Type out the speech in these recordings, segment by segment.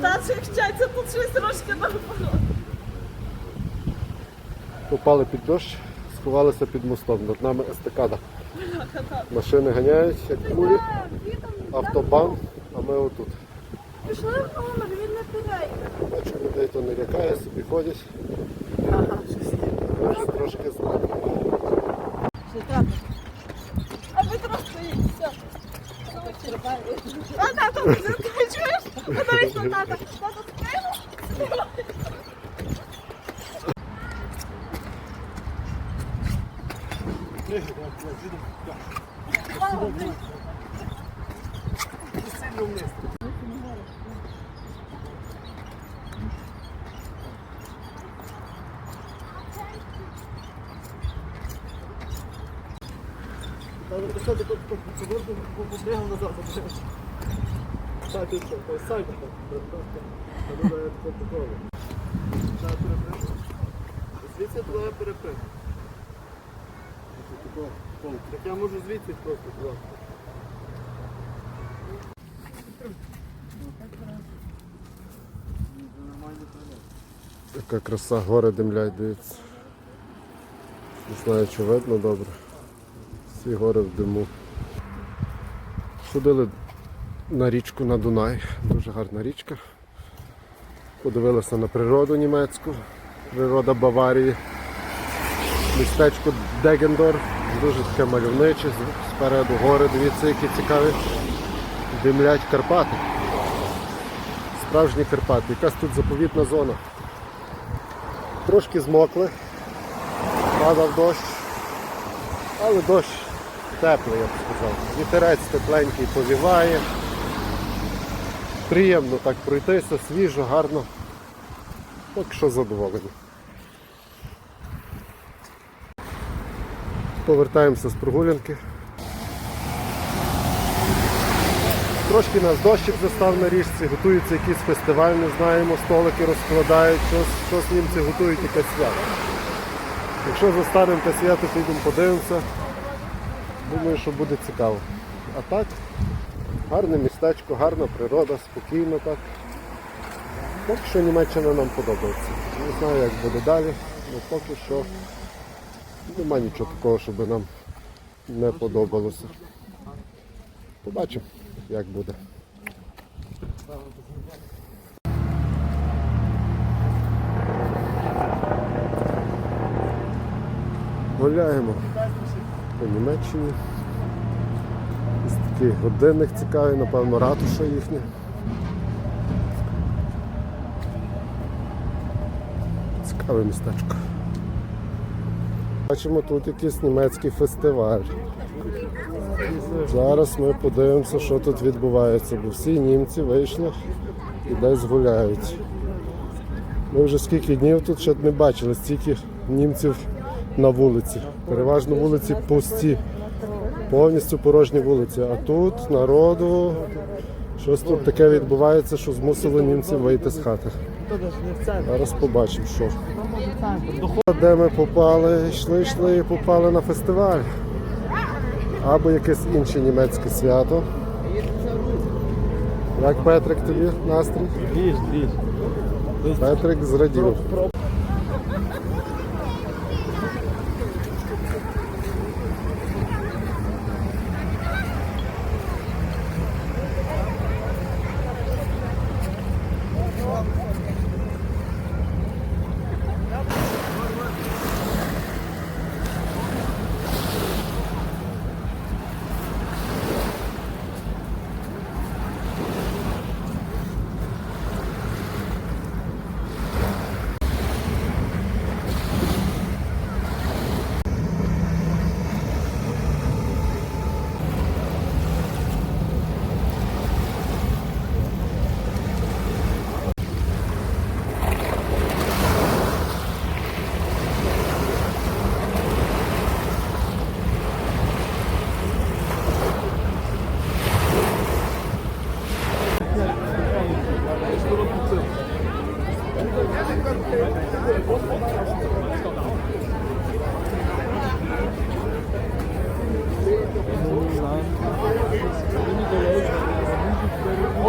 Старших вчаться тут щось трошки наоборот. Попали під дощ, сховалися під мостом. Над нами естакада. Машини ганяють, як кулі, автобан, а ми отут. Пішли в номер, він не піде. Бачу, людей то не лякає, собі ходять. Може трошки знати. А ви стоїть, все. А чуєш? Подивись на тата. Тато спину. Так, і що, то сайт Звідси туди перепин. Так я можу звідси просто туди. Яка краса, гори димлять, дивіться. Не знаю, чи видно добре. Всі гори в диму. Ходили на річку на Дунай. Дуже гарна річка. Подивилися на природу німецьку, природа Баварії. Містечко Дегендор, дуже таке мальовниче, спереду гори, дивіться, які цікаві. Димлять Карпати. Справжні Карпати. Якась тут заповітна зона. Трошки змокли, падав дощ, але дощ теплий, я б сказав. Вітерець тепленький повіває. Приємно так пройтися, свіжо, гарно. Поки що задоволені. Повертаємося з прогулянки. Трошки нас дощик застав на річці, готується якийсь фестиваль, не знаємо, столики розкладають, щось, щось німці готують якесь свято. Якщо застанемо те свято, підемо подивимося. Думаю, що буде цікаво. А так, гарне містечко, гарна природа, спокійно так. Поки що Німеччина нам подобається. Не знаю, як буде далі, але поки що нема нічого такого, щоб нам не подобалося. Побачимо, як буде. Гуляємо по Німеччині. Такий годинник цікавий, напевно, ратуша їхня. Цікаве містечко. Бачимо тут якийсь німецький фестиваль. Зараз ми подивимося, що тут відбувається, бо всі німці вийшли і десь гуляють. Ми вже скільки днів тут ще не бачили, стільки німців на вулиці. Переважно вулиці пусті, повністю порожні вулиці. А тут народу щось тут таке відбувається, що змусило німців вийти з хати. Зараз побачимо, що. Де ми попали, йшли, йшли і попали на фестиваль. Або якесь інше німецьке свято. Як Петрик тобі настрій? Двіж, двіж.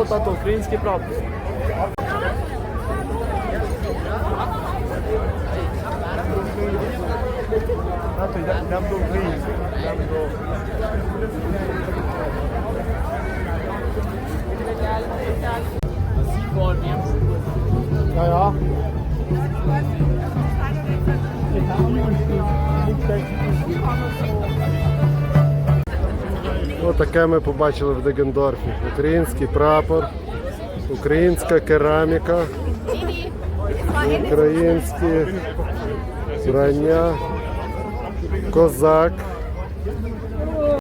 Vou botar o Crins que próprio. Ja, ja. Ich habe mich nicht mehr so. Отаке ми побачили в Дегендорфі. Український прапор, українська кераміка, українські вбрання, козак. Ну.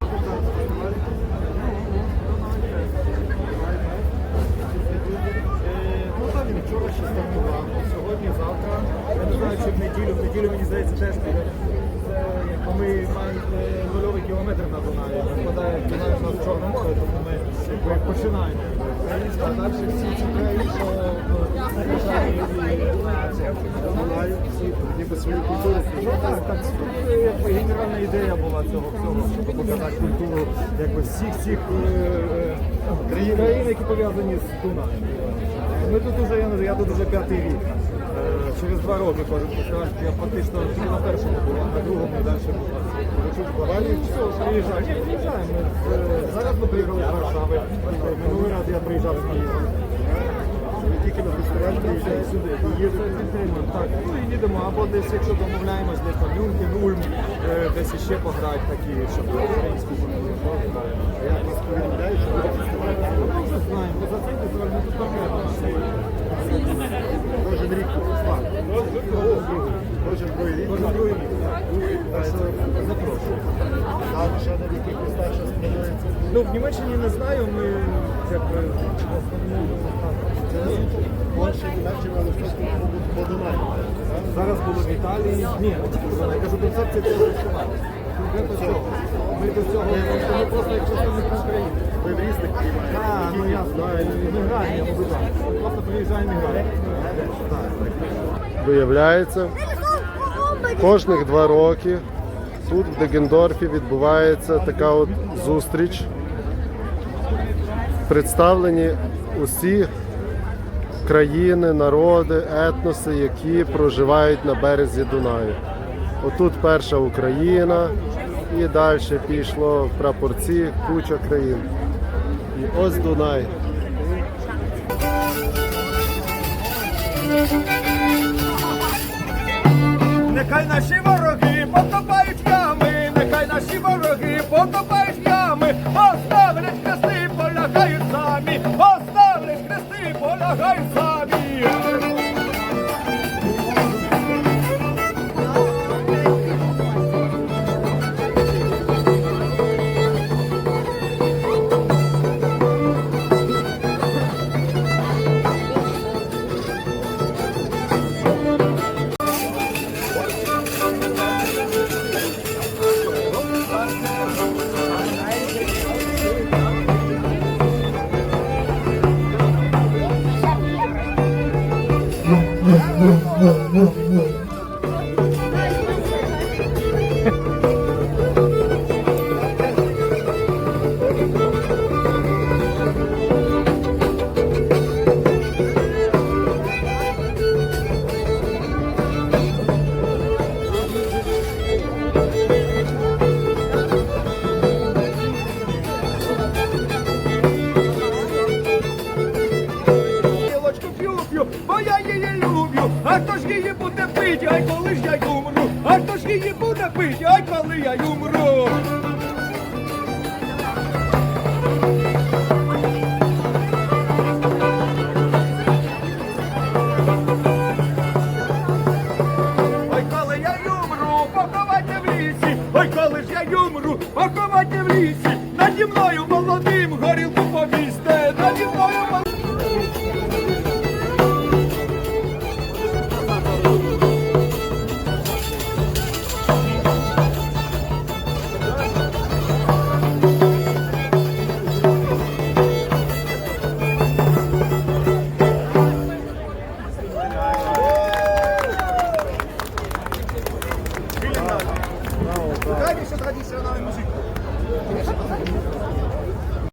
Сьогодні, завтра. Я не знаю, чи в неділю. В неділю, мені здається, теж піде. Якби ми маємо е, нульовий кілометр на Дунаї. Випадає Дунай у нас Чорне море, тому ми якби починаємо. А далі всі краї, що Знаю, всі ніби свою культуру. Ну так, так, це якби генеральна ідея була цього всього, щоб показати культуру якби всіх всіх країн, країн, які пов'язані з Дунаєм. Ми тут уже, я, я тут уже п'ятий рік. Е, Через два роки фестиваль, я фактично тільки на першому був, а на другому далі був. Глобалі, все, приїжджаємо. Ні, приїжджаємо. Е, Зараз ми приїхали з Варшави. Е, Минулий раз я приїжджав з Києва. Тільки на фестиваль приїжджаю сюди. І їздимо, підтримуємо. Так, ну і їдемо або десь, якщо домовляємось, десь там Мюнхен, Ульм, е, десь іще пограють такі, щоб українську культуру. Як вас повідомляють, що буде фестиваль? Ми вже знаємо, бо за цей фестиваль ми тут пам'ятаємо. Кожен рік. Кожен другий рік. Запрошую. Ну, в Німеччині не знаю, ми Дунаю. Зараз було в Італії. Ні. Я кажу, концепція цього. Ми до цього ми просто як представники України. Виявляється, кожних два роки тут в Дегендорфі відбувається така от зустріч. Представлені усі країни, народи, етноси, які проживають на березі Дунаю. Отут перша Україна і далі пішло в прапорці куча країн. І ось Дунай. Нехай наші вороги потопають пісню, бо я її люблю, а хто ж її буде пить, ай коли ж я й умру, а хто ж її буде пить, ай коли я й. Ой, коли я й ж я й умру, в лісі, наді мною.